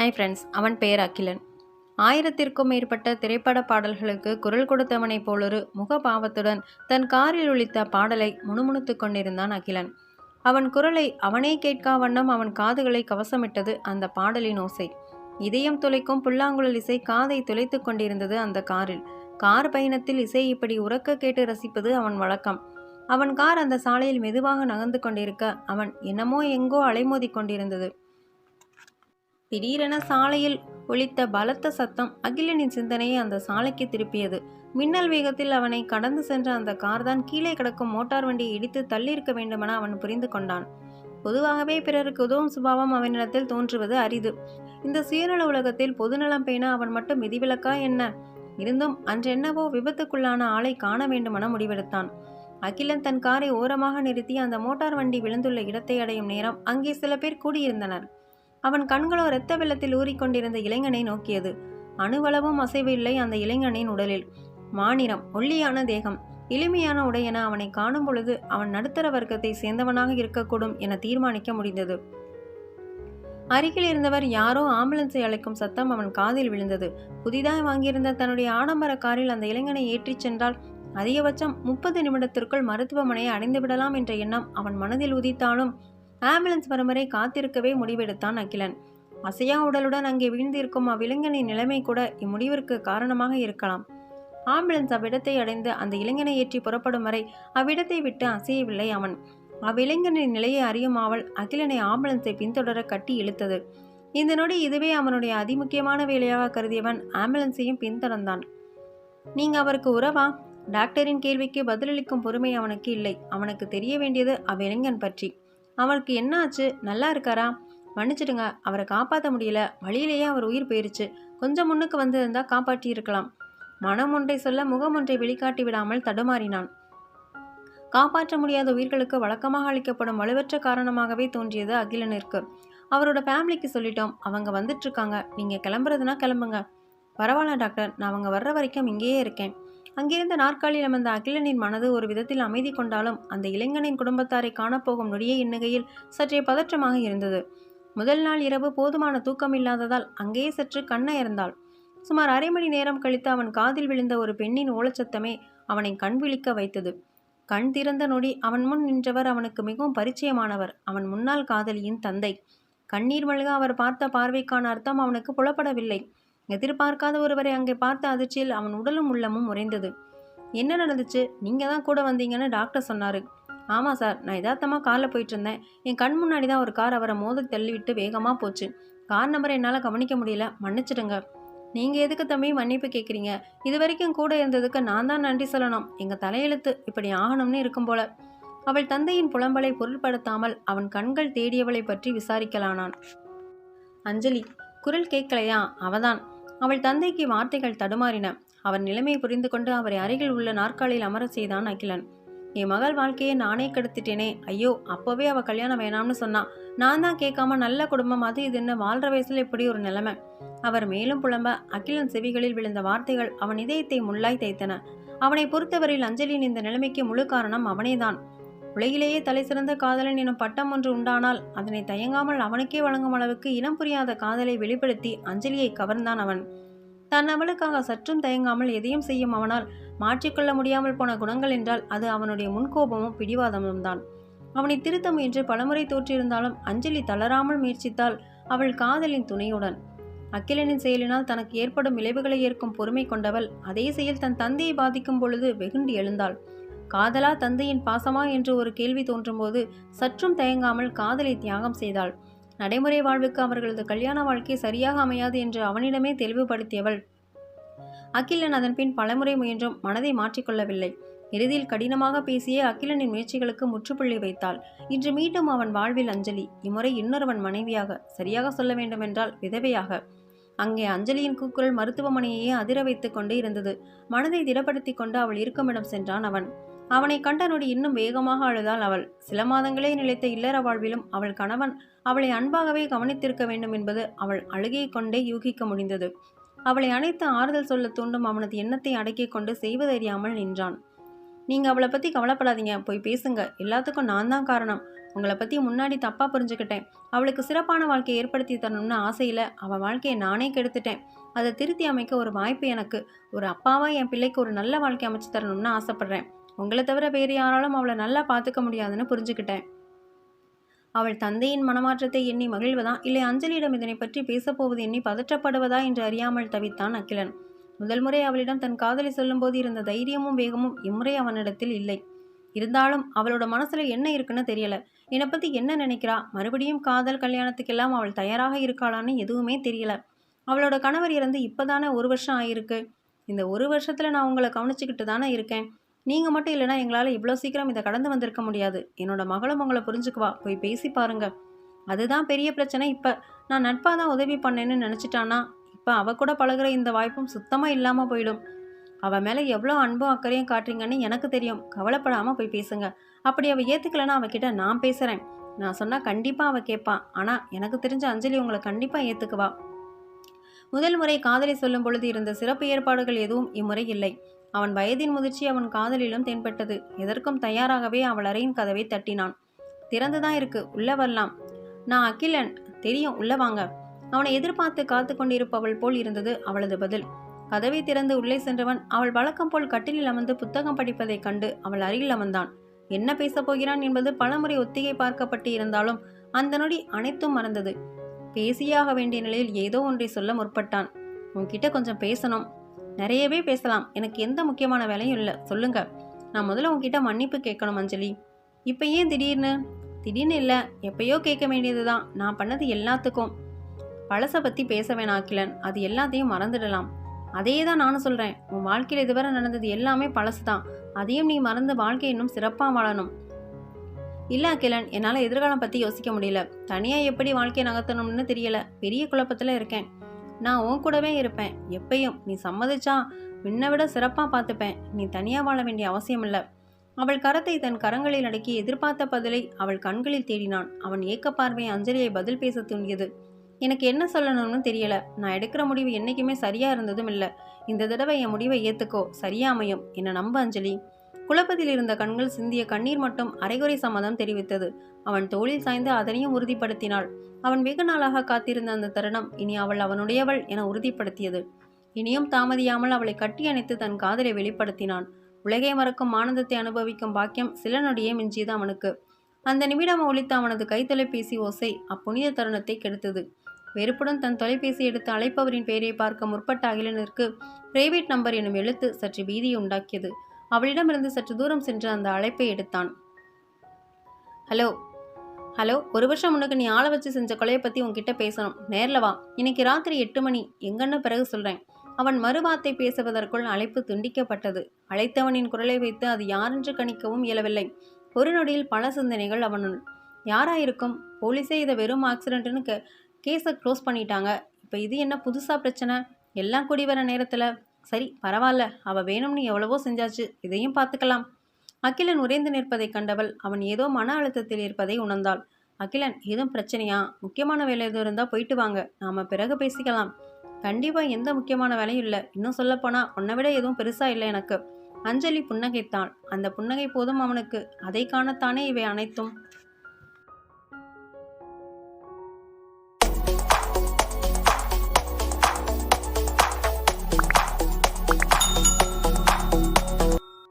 Hi friends அவன் பெயர் அகிலன். ஆயிரத்திற்கும் மேற்பட்ட திரைப்பட பாடல்களுக்கு குரல் கொடுத்தவனைப் போலொரு முகபாவத்துடன் தன் காரில் ஒழித்த பாடலை முணுமுணுத்துக் கொண்டிருந்தான் அகிலன். அவன் குரலை அவனே கேட்கா வண்ணம் அவன் காதுகளை கவசமிட்டது அந்த பாடலின் ஓசை. இதயம் துளைக்கும் புல்லாங்குழல் இசை காதை துளைத்துக் கொண்டிருந்தது அந்த காரில். கார் பயணத்தில் இசை இப்படி உறக்க கேட்டு ரசிப்பது அவன் வழக்கம். அவன் கார் அந்த சாலையில் மெதுவாக நகர்ந்து கொண்டிருக்க அவன் என்னமோ எங்கோ அலைமோதி கொண்டிருந்தது. திடீரென சாலையில் ஒலித்த பலத்த சத்தம் அகிலனின் சிந்தனையை அந்த சாலைக்கு திருப்பியது. மின்னல் வேகத்தில் அவனை கடந்து சென்ற அந்த கார்தான் கீழே கிடக்கும் மோட்டார் வண்டியை இடித்து தள்ளியிருக்க வேண்டுமென அவன் புரிந்து கொண்டான். பொதுவாகவே பிறருக்கு உதவும் சுபாவம் அவனிடத்தில் தோன்றுவது அரிது. இந்த சுயநல உலகத்தில் பொதுநலம் பேண அவன் மட்டும் விதிவிலக்கா என்ன? இருந்தும் அன்றென்னவோ விபத்துக்குள்ளான ஆளை காண வேண்டுமென முடிவெடுத்தான். அகிலன் தன் காரை ஓரமாக நிறுத்தி அந்த மோட்டார் வண்டி விழுந்துள்ள இடத்தை அடையும் நேரம் அங்கே சில பேர் கூடியிருந்தனர். அவன் கண்களோ இரத்த வெள்ளத்தில் ஊறிக்கொண்டிருந்த இளைஞனை நோக்கியது. அணுவளவும் அசைவு இல்லை அந்த இளைஞனின் உடலில். மாநிறம் ஒல்லியான தேகம் எளிமையான உடையென அவனை காணும் பொழுது அவன் நடுத்தர வர்க்கத்தை சேர்ந்தவனாக இருக்கக்கூடும் என தீர்மானிக்க முடிந்தது. அருகில் இருந்தவர் யாரோ ஆம்புலன்ஸை அழைக்கும் சத்தம் அவன் காதில் விழுந்தது. புதிதாய் வாங்கியிருந்த தன்னுடைய ஆடம்பர காரில் அந்த இளைஞனை ஏற்றிச் சென்றால் அதிகபட்சம் முப்பது நிமிடத்திற்குள் மருத்துவமனையை அடைந்து விடலாம் என்ற எண்ணம் அவன் மனதில் உதித்தாலும் ஆம்புலன்ஸ் வரும் வரை காத்திருக்கவே முடிவெடுத்தான் அகிலன். அசையா உடலுடன் அங்கே வீழ்ந்திருக்கும் அவ்விளைஞனின் நிலைமை கூட இம்முடிவிற்கு காரணமாக இருக்கலாம். ஆம்புலன்ஸ் அவ்விடத்தை அடைந்து அந்த இளைஞனை ஏற்றி புறப்படும் வரை அவ்விடத்தை விட்டு அசையவில்லை அவன். அவ்விளைஞனின் நிலையை அறியும் அவள் அகிலனை ஆம்புலன்ஸை பின்தொடர கட்டி இழுத்தது. இந்த நொடி இதுவே அவனுடைய அதிமுக்கியமான வேலையாக கருதியவன் ஆம்புலன்ஸையும் பின்தொடர்ந்தான். நீங்க அவருக்கு உறவா? டாக்டரின் கேள்விக்கு பதிலளிக்கும் பொறுமை அவனுக்கு இல்லை. அவனுக்கு தெரிய வேண்டியது அவ்விளைஞன் பற்றி. அவருக்கு என்ன ஆச்சு நல்லா இருக்காரா? மன்னிச்சிடுங்க அவரை காப்பாற்ற முடியல. வழியிலேயே அவர் உயிர் போயிருச்சு. கொஞ்சம் முன்னுக்கு வந்திருந்தா காப்பாற்றி இருக்கலாம் மனம் ஒன்றை சொல்ல முகம் ஒன்றை வெளிக்காட்டி விடாமல் தடுமாறினான். காப்பாற்ற முடியாத உயிர்களுக்கு வழக்கமாக அளிக்கப்படும் வலுவற்ற காரணமாகவே தோன்றியது அகிலனிற்கு அவரோட ஃபேமிலிக்கு சொல்லிட்டோம். அவங்க வந்துட்டு இருக்காங்க. நீங்க கிளம்புறதுனா கிளம்புங்க. பரவாயில்ல டாக்டர். நான் அவங்க வர்ற வரைக்கும் இங்கேயே இருக்கேன். அங்கிருந்த நாற்காலியில் அமர்ந்த அகிலனின் மனது ஒரு விதத்தில் அமைதி கொண்டாலும் அந்த இளைஞனின் குடும்பத்தாரை காணப்போகும் நொடியை எண்ணுகையில் சற்றே பதற்றமாக இருந்தது. முதல் நாள் இரவு போதுமான தூக்கம் இல்லாததால் அங்கேயே சற்று கண்ணயர்ந்தாள். சுமார் அரை மணி நேரம் கழித்து அவன் காதில் விழுந்த ஒரு பெண்ணின் ஓலச்சத்தமே அவனை கண் விழிக்க வைத்தது. கண் திறந்த நொடி அவன் முன் நின்றவர் அவனுக்கு மிகவும் பரிச்சயமானவர். அவன் முன்னாள் காதலியின் தந்தை. கண்ணீர் மல்க அவர் பார்த்த பார்வைக்கான அர்த்தம் அவனுக்கு புலப்படவில்லை. எதிர்பார்க்காத ஒருவரை அங்கே பார்த்த அதிர்ச்சியில் அவன் உடலும் உள்ளமும் உறைந்தது. என்ன நடந்துச்சு? நீங்கள் தான் கூட வந்தீங்கன்னு டாக்டர் சொன்னார். ஆமாம் சார் நான் யதார்த்தமாக காரில் போயிட்டு இருந்தேன் என் கண் முன்னாடி தான் ஒரு கார் அவரை மோத தள்ளிவிட்டு வேகமாக போச்சு. கார் நம்பரை என்னால் கவனிக்க முடியல. மன்னிச்சிடுங்க. நீங்கள் எதுக்கு தம்பி மன்னிப்பு கேட்குறீங்க இது வரைக்கும் கூட இருந்ததுக்கு நான் தான் நன்றி சொல்லணும். எங்கள் தலையெழுத்து இப்படி ஆகணும்னு இருக்கும் போல. அவள் தந்தையின் புலம்பலை பொருட்படுத்தாமல் அவன் கண்கள் தேடியவளை பற்றி விசாரிக்கலானான். அஞ்சலி குரல் கேட்கலையா அவதான். அவள் தந்தைக்கு வார்த்தைகள் தடுமாறின. அவன் நிலைமை புரிந்து கொண்டு அவரை அருகில் உள்ள நாற்காலியில் அமர செய்தான் அகிலன். என் மகள் வாழ்க்கையை நானே கெடுத்துட்டேனே. ஐயோ அப்போவே அவள் கல்யாணம் வேணாம்னு சொன்னான் நான் தான் கேட்காம நல்ல குடும்பம் அது இதுன்னு வாழ்ற வயசுல இப்படி ஒரு நிலைமை? அவர் மேலும் புலம்ப அகிலன் செவிகளில் விழுந்த வார்த்தைகள் அவன் இதயத்தை முள்ளாய் தைத்தன அவனை பொறுத்தவரையில் அஞ்சலியின் இந்த நிலைமைக்கு முழு காரணம் அவனேதான். உலகிலேயே தலை சிறந்த காதலன் எனும் பட்டம் ஒன்று உண்டானால் அதனை தயங்காமல் அவனுக்கே வழங்கும் அளவுக்கு இனம் புரியாத காதலை வெளிப்படுத்தி அஞ்சலியை கவர்ந்தான் அவன். தன் அவளுக்காக சற்றும் தயங்காமல் எதையும் செய்யும் அவனால் மாற்றிக்கொள்ள முடியாமல் போன குணங்கள் என்றால் அது அவனுடைய முன்கோபமும் பிடிவாதமும் தான். அவனை திருத்த முயன்று பலமுறை தோற்றிருந்தாலும் அஞ்சலி தளராமல் முயற்சித்தால் அவள் காதலின் துணையுடன். அக்கிலனின் செயலினால் தனக்கு ஏற்படும் விளைவுகளை ஏற்கும் பொறுமை கொண்டவள் அதே செயல் தன் தந்தையை பாதிக்கும் பொழுது வெகுண்டு எழுந்தாள். காதலா தந்தையின் பாசமா என்று ஒரு கேள்வி தோன்றும்போது சற்றும் தயங்காமல் காதலை தியாகம் செய்தாள். நடைமுறை வாழ்வுக்கு அவர்களது கல்யாண வாழ்க்கை சரியாக அமையாது என்று அவனிடமே தெளிவுபடுத்தியவள். அகிலன் அதன் பின் பலமுறை முயன்றும் மனதை மாற்றிக்கொள்ளவில்லை. இறுதியில் கடினமாக பேசிய அகிலனின் முயற்சிகளுக்கு முற்றுப்புள்ளி வைத்தாள். இன்று மீண்டும் அவன் வாழ்வில் அஞ்சலி. இம்முறை இன்னொருவன் மனைவியாக சரியாக சொல்ல வேண்டுமென்றால் விதவையாக. அங்கே அஞ்சலியின் கூக்குரல் மருத்துவமனையையே அதிர வைத்துக் கொண்டே இருந்தது. மனதை திடப்படுத்தி கொண்டு அவள் இருக்குமிடம் சென்றான் அவன். அவனை கண்ட நொடி இன்னும் வேகமாக அழுதாள் அவள். சில மாதங்களே நிலைத்த இல்லற வாழ்விலும் அவள் கணவன் அவளை அன்பாகவே கவனித்திருக்க வேண்டும் என்பது அவள் அழுகை கொண்டே யூகிக்க முடிந்தது. அவளை அணைத்து ஆறுதல் சொல்ல தூண்டும் அவனது எண்ணத்தை அடக்கிக் கொண்டு செய்வதறியாமல் நின்றான். நீங்க அவளை பத்தி கவலைப்படாதீங்க போய் பேசுங்க. எல்லாத்துக்கும் நான் தான் காரணம். உங்களை பற்றி முன்னாடி தப்பாக புரிஞ்சுக்கிட்டேன். அவளுக்கு சிறப்பான வாழ்க்கையை ஏற்படுத்தி தரணும்னு ஆசையில் அவள் வாழ்க்கையை நானே கெடுத்துட்டேன். அதை திருத்தி அமைக்க ஒரு வாய்ப்பு எனக்கு. ஒரு அப்பாவா என் பிள்ளைக்கு ஒரு நல்ல வாழ்க்கை அமைச்சு தரணும்னு ஆசைப்பட்றேன். உங்களை தவிர வேறு யாராலும் அவளை நல்லா பார்த்துக்க முடியாதுன்னு புரிஞ்சுக்கிட்டேன். அவள் தந்தையின் மனமாற்றத்தை எண்ணி மகிழ்வதா இல்லை அஞ்சலியிடம் இதனை பற்றி பேசப்போவது எண்ணி பதற்றப்படுவதா என்று அறியாமல் தவித்தான் அகிலன். முதல் முறை அவளிடம் தன் காதலை சொல்லும்போது இருந்த தைரியமும் வேகமும் இம்முறை அவனிடத்தில் இல்லை. இருந்தாலும் அவளோட மனசுல என்ன இருக்குன்னு தெரியல. என்னை பத்தி என்ன நினைக்கிறா? மறுபடியும் காதல் கல்யாணத்துக்கெல்லாம் அவள் தயாராக இருக்காளான்னு எதுவுமே தெரியல. அவளோட கணவர் இறந்து இப்போதானே ஒரு வருஷம் ஆயிருக்கு. இந்த ஒரு வருஷத்துல நான் உங்களை கவனிச்சுக்கிட்டு தானே இருக்கேன். நீங்கள் மட்டும் இல்லைன்னா எங்களால் இவ்வளோ சீக்கிரம் இதை கடந்து வந்திருக்க முடியாது. என்னோட மகளும் உங்களை புரிஞ்சுக்குவா. போய் பேசி பாருங்க. அதுதான் பெரிய பிரச்சனை இப்போ. நான் நட்பாக தான் உதவி பண்ணேன்னு நினச்சிட்டானா? இப்போ அவ கூட பழகுற இந்த வாய்ப்பும் சுத்தமாக இல்லாமல் போயிடும். அவள் மேலே எவ்வளோ அன்பும் அக்கறையும் காட்டுறீங்கன்னு எனக்கு தெரியும். கவலைப்படாமல் போய் பேசுங்க. அப்படி அவள் ஏற்றுக்கலைன்னா அவகிட்ட நான் பேசுகிறேன் நான் சொன்னால் கண்டிப்பாக அவள் கேட்பா ஆனால் எனக்கு தெரிஞ்ச அஞ்சலி உங்களை கண்டிப்பாக ஏற்றுக்குவா முதல் முறை காதலை சொல்லும் பொழுது இருந்த சிறப்பு ஏற்பாடுகள் எதுவும் இம்முறை இல்லை. அவன் வயதின் முதிர்ச்சி அவன் காதலிலும் தென்பட்டது. எதற்கும் தயாராகவே அவள் அறையின் கதவை தட்டினான். திறந்துதான் இருக்கு. உள்ள வரலாம். நான் அகிலன். தெரியும். உள்ள வாங்க. அவனை எதிர்பார்த்து காத்து கொண்டிருப்பவள் போல் இருந்தது அவளது பதில். கதவை திறந்து உள்ளே சென்றவன் அவள் வழக்கம் போல் கட்டிலில் அமர்ந்து புத்தகம் படிப்பதைக் கண்டு அவள் அருகில் அமர்ந்தான். என்ன பேசப் போகிறான் என்பது பலமுறை ஒத்திகை பார்க்கப்பட்டு இருந்தாலும் அந்த நொடி அனைத்தும் மறந்தது. பேசியாக வேண்டிய நிலையில் ஏதோ ஒன்றை சொல்ல முற்பட்டான். உன்கிட்ட கொஞ்சம் பேசணும். நிறையவே பேசலாம். எனக்கு எந்த முக்கியமான வேலையும் இல்லை. சொல்லுங்க. நான் முதல்ல உங்ககிட்ட மன்னிப்பு கேட்கணும் அஞ்சலி. இப்போ ஏன் திடீர்னு? திடீர்னு இல்லை. எப்பயோ கேட்க வேண்டியது தான் நான் பண்ணது எல்லாத்துக்கும். பழசை பற்றி பேச வேணாம் அகிலன். அது எல்லாத்தையும் மறந்துடலாம். அதே தான் நானும் சொல்கிறேன் உன் வாழ்க்கையில் இதுவரை நடந்தது எல்லாமே பழசு தான் அதையும் நீ மறந்து வாழ்க்கை இன்னும் சிறப்பாக வாழணும். இல்லை அகிலன். என்னால் எதிர்காலம் பற்றி யோசிக்க முடியல. தனியாக எப்படி வாழ்க்கையை நகர்த்தணும்னு தெரியல. பெரிய குழப்பத்தில் இருக்கேன். நான் உன் கூடவே இருப்பேன். எப்பயும். நீ சம்மதிச்சா முன்னை விட சிறப்பாக பார்த்துப்பேன். நீ தனியாக வாழ வேண்டிய அவசியம் இல்லை. அவள் கரத்தை தன் கரங்களில் அடக்கி எதிர்பார்த்த பதிலை அவள் கண்களில் தேடினான். அவன் ஏக்க பார்வை அஞ்சலியை பதில் பேச தூண்டியது எனக்கு என்ன சொல்லணும்னு தெரியல. நான் எடுக்கிற முடிவு என்னைக்குமே சரியா இருந்ததும் இல்லை. இந்த தடவை என் முடிவை ஏற்றுக்கோ சரியா அமையும். என்னை நம்ப அஞ்சலி. குழப்பத்தில் இருந்த கண்கள் சிந்திய கண்ணீர் மட்டும் அரைகுறை சம்மதம் தெரிவித்தது. அவன் தோளில் சாய்ந்து அதனையும் உறுதிப்படுத்தினாள். அவன் வெகு நாளாக காத்திருந்த அந்த தருணம் இனி அவள் அவனுடையவள் என உறுதிப்படுத்தியது. இனியும் தாமதியாமல் அவளை கட்டி அணைத்து தன் காதலை வெளிப்படுத்தினான். உலகை மறக்கும் ஆனந்தத்தை அனுபவிக்கும் பாக்கியம் சில நொடியே மிஞ்சியது அவனுக்கு. அந்த நிமிடம் ஒழித்த அவனது கைத்தொலைபேசி ஓசை அப்புனித தருணத்தை கெடுத்தது. வெறுப்புடன் தன் தொலைபேசி எடுத்து அழைப்பவரின் பெயரை பார்க்க முற்பட்ட அகிலனிற்கு பிரைவேட் நம்பர் எனும் எழுத்து சற்று பீதியை உண்டாக்கியது. அவளிடமிருந்து சற்று தூரம் சென்று அந்த அழைப்பை எடுத்தான். ஹலோ ஹலோ ஒரு வருஷம் முன்னுக்கு நீ ஆளை வச்சு செஞ்ச கொலையை பற்றி உன்கிட்ட பேசணும். நேரில் வா. இன்னைக்கு ராத்திரி எட்டு மணி. எங்கன்னு பிறகு சொல்கிறேன் அவன் மறுவார்த்தை பேசுவதற்குள் அழைப்பு துண்டிக்கப்பட்டது. அழைத்தவனின் குரலை வைத்து அது யாரென்று கணிக்கவும் இயலவில்லை. ஒரு நொடியில் பல சிந்தனைகள் அவனுள். யாராயிருக்கும்? போலீஸே இதை வெறும் ஆக்சிடென்ட்னு கே கேஸை க்ளோஸ் பண்ணிட்டாங்க. இப்போ இது என்ன புதுசாக பிரச்சனை? எல்லாம் கூடி வர நேரத்தில். சரி பரவாயில்ல அவள் வேணும்னு எவ்வளவோ செஞ்சாச்சு. இதையும் பார்த்துக்கலாம். அகிலன் உறைந்து நிற்பதை கண்டவள் அவன் ஏதோ மன அழுத்தத்தில் இருப்பதை உணர்ந்தாள். அகிலன் ஏதும் பிரச்சனையா? முக்கியமான வேலை எதுவும் இருந்தால் போயிட்டு வாங்க. நாம் பிறகு பேசிக்கலாம். கண்டிப்பாக எந்த முக்கியமான வேலையும் இல்லை. இன்னும் சொல்லப்போனால் உன்னை விட எதுவும் பெருசாக இல்லை எனக்கு. அஞ்சலி புன்னகைத்தாள். அந்த புன்னகை போதும் அவனுக்கு. அதை காணத்தானே இவை அனைத்தும்?